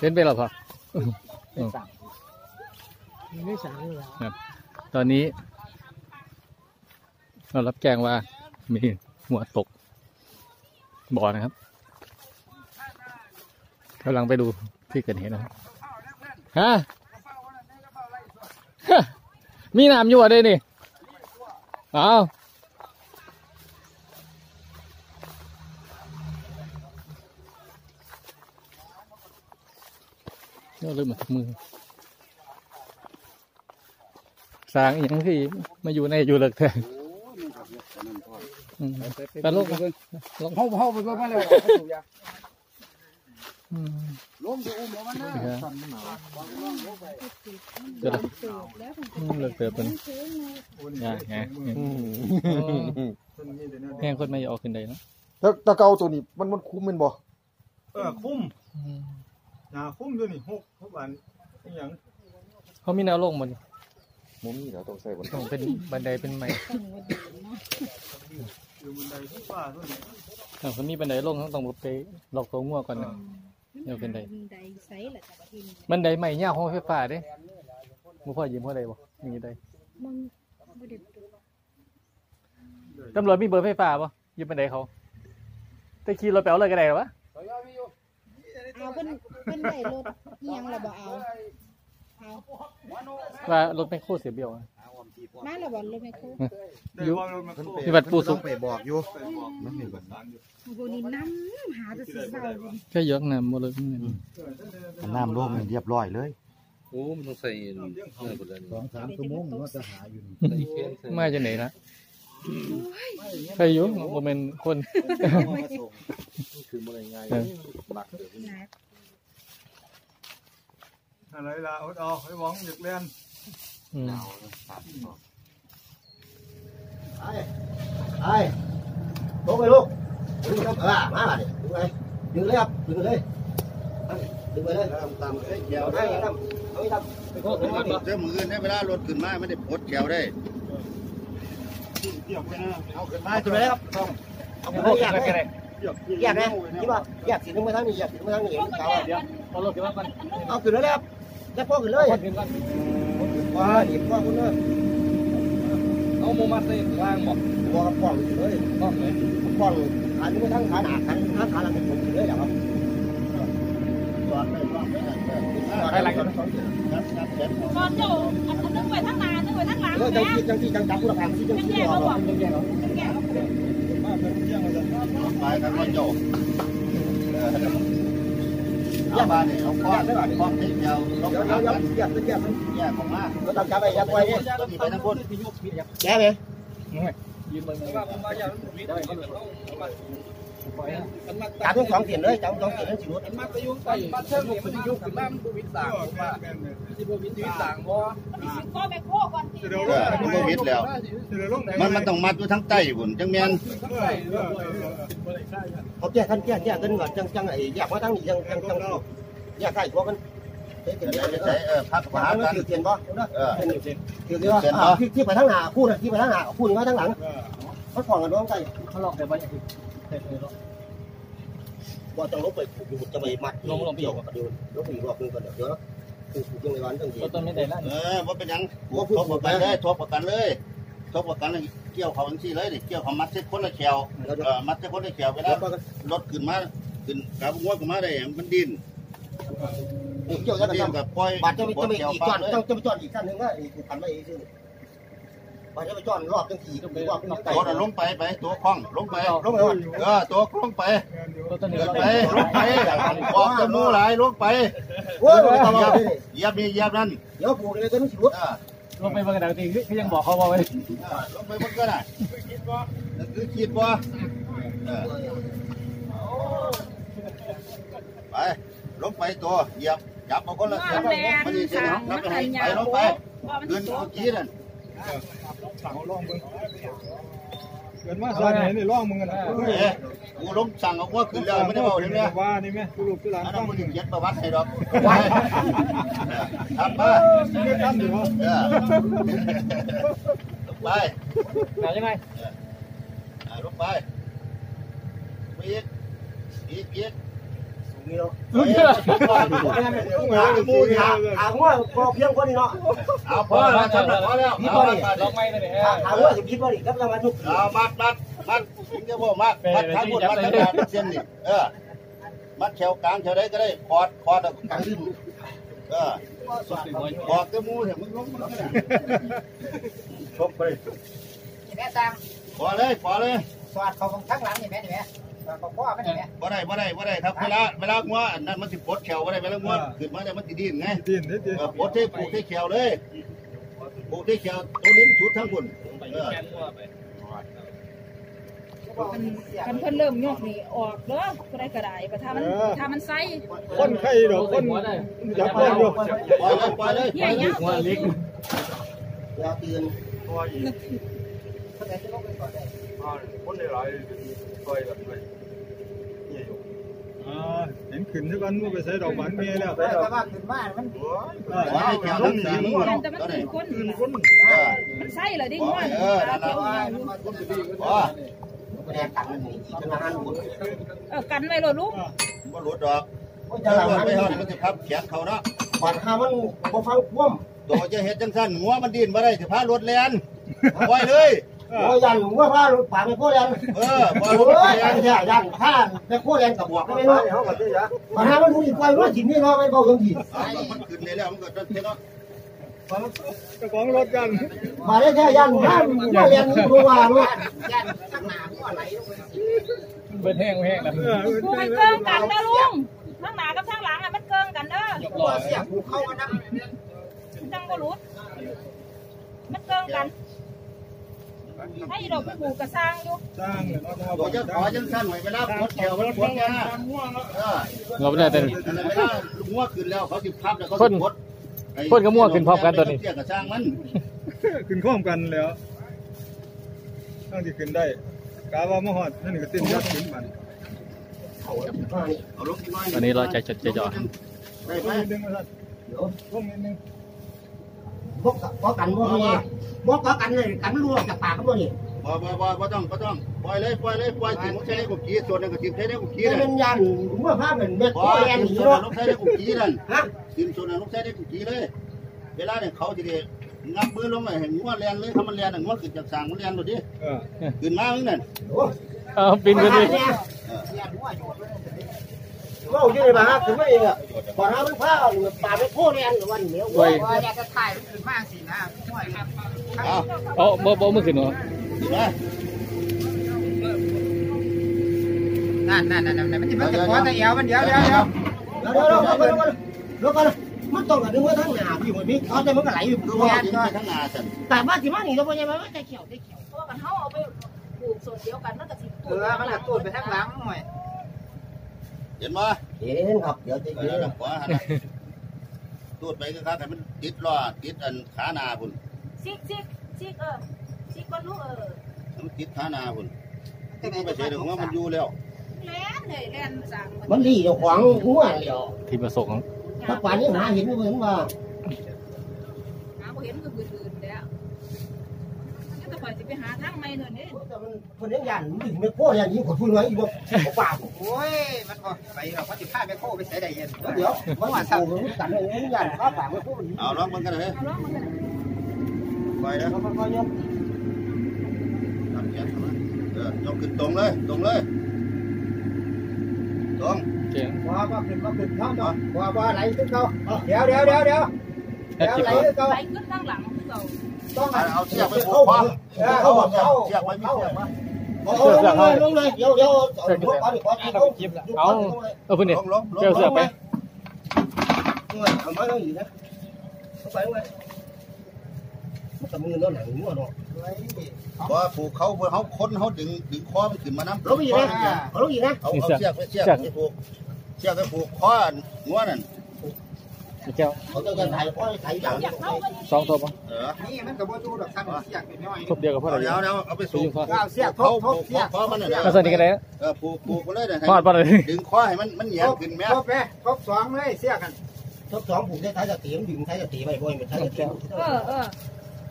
เล่นไปหรอพอไม่สั่งเลยตอนนี้ เรารับแจ้งว่า มีหัวตกบ่อนะครับกำลังไปดูที่เกิดเหตุนะครับฮะฮะมีน้ำอยู่อะด้วยนี่เอาเราลืมมามือสร้างอหย่างที่มาอยู่ในอยู่เลิกแทนอืมไปลงไปลงเฮาเฮาไปเบิ่งมาแล้วอืมล้มจะอุ้มเอามันนะนี่ครับสั่นมันหนาวเดี๋ยวนะอืมเลิกเติบเป็นยากไงแห้งคนไม่ออกขึ้นใดเนาะแล้วตะเกาตัวนี้มันมันคุ้มแมันบ่เออคุ้มอืม หนาคุ้มด้วยนี่หกหกบาทอหย่างเขามีแนวลงมันมุมนี้เดี๋ยวต้องใส่บนต้องเป็นบันไดเป็นไม้อยู่บนใดที่ฟ้าตัวนี้ถ้าเขามีบันไดลงเขาต้องไปหลอกตัวงัวก่อนนะ เดี๋ยวขึ้นได้ใดไซส์แหละแต่ว่าที่นี่บันไดใหม่ยาวห้องไฟฟ้าเด้บ่พ่อยืมเขาได้บ่มีได้มึงไม่ได้ตำรวจมีเบอร์ไฟฟ้าบ่ยืมบันไดเขาแต่ขี่รถไปเอาเลยก็ได้หรอวะเอาเป็น เป็นได้รถเอียงเราบ่เอาเอาว่ารถไม่โคตรเสียเบี้ยวอะมาเราบ่รถไม่คุ้มได้ว่ารถมาโคที่วัดปูสุกไปบอกอยู่มันมีประสานอยู่พวกนี้น้ำหาจะสีเศร้าเลยแค่ยกน้ำมาเลยนี่น้ำร่วมเรียบร้อยเลยโอ้มันต้องใส่เนื้อหมดเลยสองสามชั่วโมงว่าจะหาอยู่ใส่เค็มใส่มาจากไหนนะใครอยู่บ่เป็นคนคือมันง่ายบักเดี๋ยวนะอะไรล่ะอดเอาให้หวังอยากเล่นอืมไอ้ไอ้ลงไปลูก ดึงครับเออมาดิดึงไปดึงเลยครับดึงเลยดึงไปเลยตามเดี๋ยวได้ครับเอาไปทำไปโคตรไปเจ้ามือเนี่ยเวลารถขึ้นมาไม่ได้ปลดแขวได้เกี่ยวไปนะเอาขึ้นไปมาขึ้นไปเลยครับเอาโอ้ไปโหแยกกันเลยเลยแยกนะที่ว่าแยกสีนึงไปทางนี้แยกสีนึงไปทางนี้เอาเดี๋ยว เอารถขึ้นมาก่อนเอาขึ้นเลยครับแล้วพ่อขึ้นเลยคนขึ้นก่อนว้าดิพ่อคุณเลยเอาโมมาใส่ล่างบอกพ่อกับพ่อขึ้นเลยต้องเลยพ่อขานี้ไปทางขาหนาขาขาขาหลังผมขึ้นเลยเหรอครับจอดเลยจอดเลยไปหลังก่อนครับครับเสร็จก่อนเจ้าอันนึงไปทางหน้านึงไปทางหลังเออจังนะที่จังที่จังจังผู้ละพันที่จังที่รอรอจังแยกเอาแกเอามาเป็นเที่ยงมาจะไปกันว่าโจเอามาเนี่ยเอาข้อข้อที่เดียวลงเดี๋ยวมาเดี๋ยวกันเดี๋ยวแยกแย กมันแยกออกมาเราต้องจับไปจับไปเนี่ยตัวนี้ไกันแกไหมยืนบนจับทั้งสองเสียนเลยจับทั้งสองเสียนนั่นสิรุดมาตะยุงไปมาเชิงหกมันยุกขึ้นมามันบุวิต่างว่าที่บุวิตต่างบ่ก็แม่โคก่อนสิเดี๋ยวเอลงอมันบ่มิดแล้ว มันมันต้องมัดอยู่ทั้งใต้บุญจังแม่นเขาแยกกันแยกแยกกันก่อนจังจังไอ้แยากมาทั้งนี้จังจังจังแยกใกล้ตัวกันเฮ้ยเดี๋ยวเดี๋เดี๋ยยววจะเดี๋ยวใช้เออพักว่าหามันกันเทียนป่เออถือเทียนว่าที่ที่ไปทางหน้าคู่นะที่ไปทางหน้าคู่นี้มาทางหลังเขาฟ้องกันร้องใจเขาหลอกแต่ว่าอย่างนี้ เตะเลยหรอกว่าจะลบไปอยู่จะไปมัดลงลงเดี่ยวกันดูลบอีกรอบนึงก่อนเดี๋ยวคือยังในวันตั้งทีก็ต้นไม่ได้นั่นเออว่าเป็นยังทบประกันเลยทบประกันเลยทบประกันเกี่ยวเขาจังซี่เลยนี่เกี่ยวเขามัดเส้นคนละแขวมัดเส้นคนละแขวไปแล้วรถขึ้นมาขึ้นกับงวดขึ้นมาได้มันดินเกี่ยวกันกับปล่อยบาดจะไปจะไปเกี่ยวอีกจอลานต้องจะไปจอนอีกขั้นหนึ่งว่าอีกพันไม่อีกซึ่ง บาดจะไปจอนรอบตั้งทีก็รอบตั้งไกลตัวน่ะลงไปไปตัวคล้องลงไปลงไปก่อนเออตัวลงไปก็ต้นนี้เดินเราไปลงไปออกจมูกหลายลงไปโอ้ยตลอดเลยเหยียบนี่เหยียบนั่นเดี๋ยวปลูกเลยก็ต้องสิรุดเออลงไปบางกระดาษตีเขายังบอกเขาว่าไว้ลงไปมันก็ได้นั่นคือคิดว่าเออไปลงไปตัวเหยียบจับมาคนละน้ำแดงมันดีเสียงนับไปให้ไปลงไปเงินเมื่อกี้นั่น สั่งลองมึงเกินมาสั่งไหนนี่ล่องมึงกันนะกูลงสั่งเอาว่าขึ้นแล้วไม่ได้บอกถึงเนี่ยว่านี่ไหมกูลูกกูหลานอันฟันั้นงมันอยู่เขียนประวัติให้ดอกไปทำมาไม่ทำอยู่เออลงไปหายังไงอ่าลงไปไปอีกอีกอีกสูง นี่เนาะเฮ้ยมูหาหาหัวพอเพียงคนนี้เนาะเอาพอแล้วทำแล้วพอแล้วเอามัดมัดลองไม่ได้ไหมหาหาหัวสิคิดว่าดิครับแล้วมาทุกเอามัดมัดมัดถึงจะบอกมัดมัดทั้งหมดมัดทั้งหมดเส้นนี่เออมัดแถวกลางแถวใดก็ได้คอดคอดกลางขึ้นเออบอกกระมูเห็นมึงลงมาเนี่ยชกไปแม่ตังพอเลยพอเลยสอดเขาของข้งหลังนี่แม่นี่แม่ สอดเขาพ่อแม่นี่แม่บ่ได้บ่ได้บ่ได้ครับเวลาเวลางัวอันนั้นมันสิปลดแขวบ่ได้เวลางัวขึ้นมาเนี่ยมันสิดิ้นไงดินนิดเดียวเออปลดที่ปลูกที่แขวเลยปลูกที่แขวตัวลิ้นชุดทั้งคนเออกันเพิ่นเริ่มยกนี่ออกเด้อก็ได้กระไดก็ถ้ามันถ้ามันไซคนไข้ดอกคนจับได้อยู่ปล่อยเลยปล่อยเลยเฮียยะหัวเล็กยาตื่นอ่าเห็น ขึ้นที่บ้านมั่วไปใส่ดอกบานเมียแล้วแต่ว่าขึ้นมามันอ่าปล่อยให้แขวทั้งสามงัวมันแต่มันตัวไหนเป็นคนขึ้นคนเออมันไซเหรอดิง่วนตาเขียวอยู่พอแดงตันนี่จะมาหันบุญเออกันไว้โลดลูกบ่หลุดดอกโอ้ยถ้าจะหหลังลุดหันไปเฮานี่มันสิพับแขนเขาเนาะก่อนข้ามันบ่ฟังคว่ำตัวจะเฮ็ดจังซั่นงัวมันดิ้นบ่ได้สิพารถแล่นปล่อยเลย โอ้ยยันว่าพาปากไปโคเรียนเออปล่อยรโอ้ถยแล่นยันยันผ้าไปโคเรียนกับบอกไม่เนาะปัญหามันรู้อีกไปว่าถิ่นนี่เนาะไม่เบาอย่างถิ่นมันขึ้นได้แล้วมันก็จะเนาะเจ้าของรถกันมาได้แค่ยันผ้าโคเรียนนี่รู้ว่าเนาะยันข้างหน้าหัวไหลลงไปเบิ้ลแห้งแห้งนะเออกูมันเกิงกันเด้อลุงทั้งหน้ากับทั้งหลังอะมันเกิงกันเด้อหัวเสียผูเข้ามานั่งจังบ่รู้มันเกิงกัน ให้ดอกผูกกระซังอยู่สร้างเลยเนาะตัวจะขอจังซั่นไว้เวลาปลดแขวมันปลดยาเออเราไม่ได้แต่นั่นแหละเวลางัวขึ้นแล้วเขาสิพับแล้วเขาคสินปลดคนก็มั่วขึ้นพร้อมกันตัวนี้เสียกระช่างมันขึ้นข้อมกันแล้วตั้งที่ขึ้นได้กาว่ามาหอดนั่นก็สิ้นยอดขึ้นมันเอาลงที่น้อยอันนี้เราจะจดจะจ่อ ได้ลไหมงนิดนึงมาท่านลงนิดนึงบอกบอกกันบ่มีบอกกันเลยกันรู้จากปากก็นี่บ่บ่บ่บ่ต้องบ่ต้องปล่อยเลยปล่อยเลยปล่อยถึงใช้ได้กุกี้ส่วนนึงก็สิใช้ได้กุกี้นี่นั่มันนยันเมื่อพาเป็นเม็ดบ่โคเรียนถึงนี่ส่วนเนาะลงใช้ได้กุกี้นั่นฮะถึงส่วนลงใช้ได้กุกี้เลย เวลาเนี่ยเขาสิได้งับมือลงไปเห็นงัวแลนเลยถ้ามันแลนน่ะงัวขึ้นจากสางมันแลนโดดดิเออขึ้นมามึงนั่นเอาปีนขึ้นดิ ว่าอยู่ในบ้านถึงไม่เองอะก่อนหามันพาปากไปโคเรียนวันเหนียวโอ้ยว่าอยากจะถ่ายมันขึ้นมากสินะช่วยครับเอาเอาบ่บ่มือขึ้นเหรอดีไหมนั่นนั่นนั่นนั่นมันจะมันจะขอแต่เอวมันเดี๋ยวเดี๋ยวเดี๋ยวเดี๋ยวเดี๋ยวเดี๋ยวเดี๋ยวเดี๋ยวมันต้องกันดึงไว้ทั้งหน้าพี่มันพี่เขาจะมันก็ไหลอยู่คือตัวว่าสิไปทางหน้าซั่นแต่ว่าที่มานี่เราบ่ยังว่าจะเขียวได้เขียวเพราะว่ากันเฮาเอาไปปลูกส่วนเดียวกันมันก็สิเออมันจะตูดไปทางหลังหน่อย เห็นบ่เห็นครับ เดี๋ยวจะเอเห็อนขวาหั่นน่ะตูดไปก็ครับให้มันติดล้อติดอันขาหน้าพุ่นซิกซิกซิกเออซิกก่อนลูกเออให้มันติดขาหน้าพุ่นที่ไปใช้ดอกว่ามันอยู่แล้วแล่นเลยแล่นสั่งมันดีเจ้าของหัวเดียวที่ประสงค์ถ้าป่านนี้หาเห็นเหมือนว่าหาบ่เห็นก็อื่นๆแล้วแต่ข่อยสิไปหาทางใหม่เนั่นนี่ แต่มัน คนยังยันมันไม่โคยันยิ่งกว่าพูดไว้อีกบ่ปากโอ้ยมันก็ไปเราเขาจะพาไปโค้ไปใส่ได้เย็นเดี๋ยวมันว่าสั่งมันกันเลยมันยันข้าปากไม่พูดเอาลองมันกันเลยเอาลองมันกันไปนะเขาก็ยกทำแขนเข้ามาเออยกขึ้นตรงเลยตรงเลยตรงเก่งว่าว่าขึ้นว่าขึ้นเขาเนาะว่าว่าไหลขึ้นเขาเดี๋ยวเดี๋ยวเดี๋ยวเดี๋ยวแค่เดี๋ยวจิบไหลเอาขึ้นเขาไปขึ้นข้างหลังคือเก่าต้องเอาเชือกไปผูเข้ากคอเขาบอกเขาเชือกไว้มีเชือกม เอาลงเลยลงเลยเดี๋ยวเดี๋ยวขอขอขอขอเอาเอาเพื่อนเนี่ยลงลงลงเจ้าเสือไปเอาไว้ต้องอยู่นะเข้าไปไว้มันกับมือแล้วหนังหัวเนาะว่าผูกเขาเพื่อเขาค้นเขาดึงดึงคอมันขึ้นมาน้ำลงอีกนะเอาลงอีกนะเอาเอาเชือกไปเชือกไปผูกเชือกไปผูกคองัวนั่น เจ้าเขาจะถ่ายพ่อถ่ายหลังอยากเข้าก็สองตัวป่ะเออนี่มันกับว่าดูดอกสั้นเสียกน้อยทบเดียวกับพ่อเอาเราเดี๋ยวเดี๋ยวเอาไปสูบก้าวเสียกทเขาบทผูบกเสียกคอมันน่ะมาสนิทกันเลยเออผูกผูกไปเลยนะพอดป่ะเลยดึงคอให้มันมันเหยียบขึ้นแม่ทบไปทบสองเลยเสียกันทดสองผูกได้ท้ายจะเตียมดึงท้ายจะตีไปบ่อยมันท้ายจะเตียมเออเออ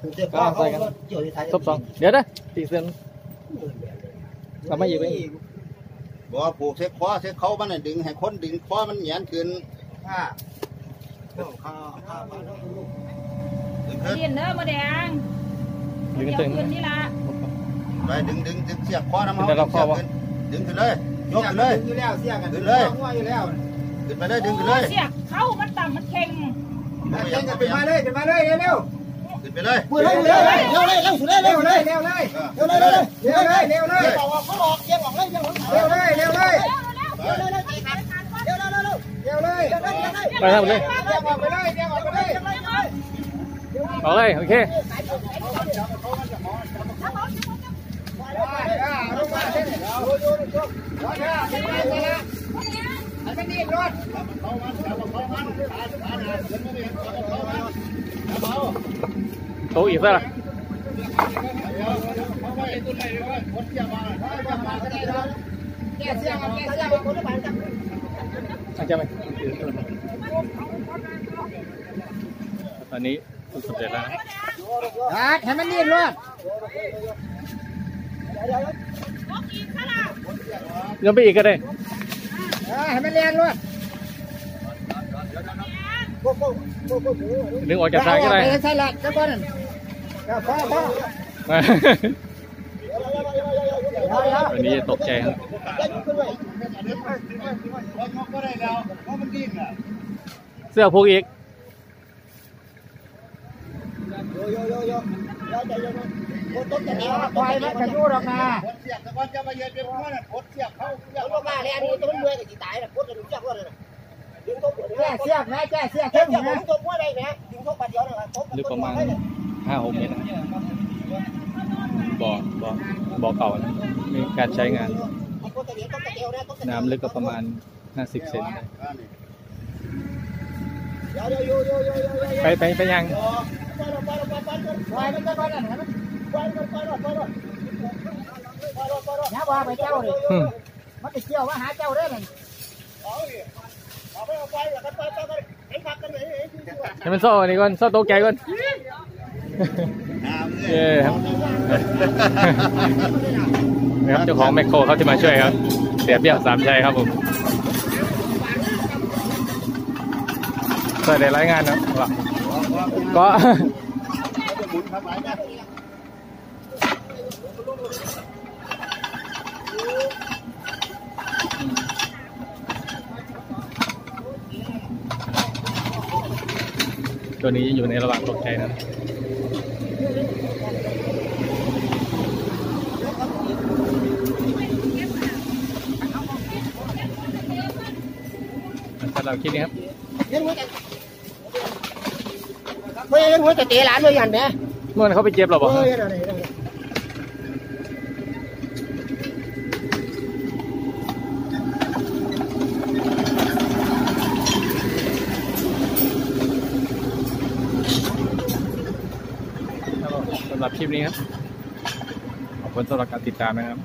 ผูกเจ้าพ่อเขาเกี่ยวท้ายทบสองเดี๋ยวนะตีเส้นทำไม่หยิบไปบอกว่าผูกเส้คอเส้เขามันน่ะดึงให้คนดึงคอมันเหยียนขึ้นข้าข้าข้าข้า ดึงขึ้นเรียนเด้อมาแดงดึงเดี๋ยวตึงคืนนี่ละไปดึงดึงดึงเสียบคอน้ำดึงแต่ละคอวะดึงขึ้นเลยยกขึ้นเลยอยู่แล้วเสียกันขึ้นเลยง่วอยู่แล้วขึ้นไปเลยดึงขึ้นเลยเสียเข้ามันต่ำมันเข่งเก่งกันเป็นมาเลยเป็นมาเลยเร็วขึ้นไปเลยๆเร็วเลยเร็วเลยเร็วเลยเร็วเลยเร็วเลยเร็วเลยเร็วเลยเร็วเลยเร็วเลยบอกว่าเขาออกเก่งออกเลยเร็วเลยเร็วเลยเร็วเร็วเร็วเร็วเร็วเร็วเร็วเร็วเลย Mày ra một đây. Ở đây, ok. Tôi ý ra là Hãy subscribe cho kênh Ghiền Mì Gõ Để không bỏ lỡ những video hấp dẫn อาจารย์ตอนนี้สุดเด็ดแล้วนะแถมมันนี่รอดยังไปอีกก็ได้ให้มันเรียนรอดนึงออกจากทางก็ได้ใช่ละเจ้าบ้านพ่อพ่อวันนี้ตกใจครับ ก็ได้แล้วเพราะมันดิ้นอะเสื้อผูกอีกโยโยโยโยโยใจเย็นโคตรจะดีควายมันจะยู่หรอกนะปดเสียบแต่ก่อนจะมาเย็นเป็นพ่อน่ะปดเสียบเขาเสียบลงมาเนี่ยอันนี้ตัวมันเมื่อยกับจีตายนะโคตรจะรู้จักว่าเลยนะดึงตัวแก่เสียบนะแก่เสียบเข้มนะตัวมั่วได้ไหมดึงตัวปัดเดียวเลยครับลึกประมาณห้าหกเมตรนะบ่อบ่อบ่อเก่านะมีการใช้งาน น้ำลึกก็ประมาณ 50 เซนไปไปไปยังนะว่าไปเจ้าเลยมันจะเกี่ยวว่าหาเจ้าได้ไหมให้มันโซ่นี่ก่อนโซ่โตแก่ก่อนเย้ นะครับเจ้าของแมคโครเขาจะมาช่วยครับ เสียเบี้ยวสามชัยครับผมเปิดได้รายงานนะครับก็ตัวนี้อยู่ในระหว่างตกใจนะ หรับคลิปนี้ครับเฮ้ยหัวจะเตะหลานเลยยันแม่เมื่อวานเขาไปเจ็บเราบอกสำหรับคลิปนี้ครับขอบคุณสำหรับการติดตามนะครับ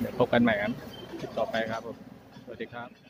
เดี๋ยวพบกันใหม่ครับคลิปต่อไปครับผมสวัสดีครับ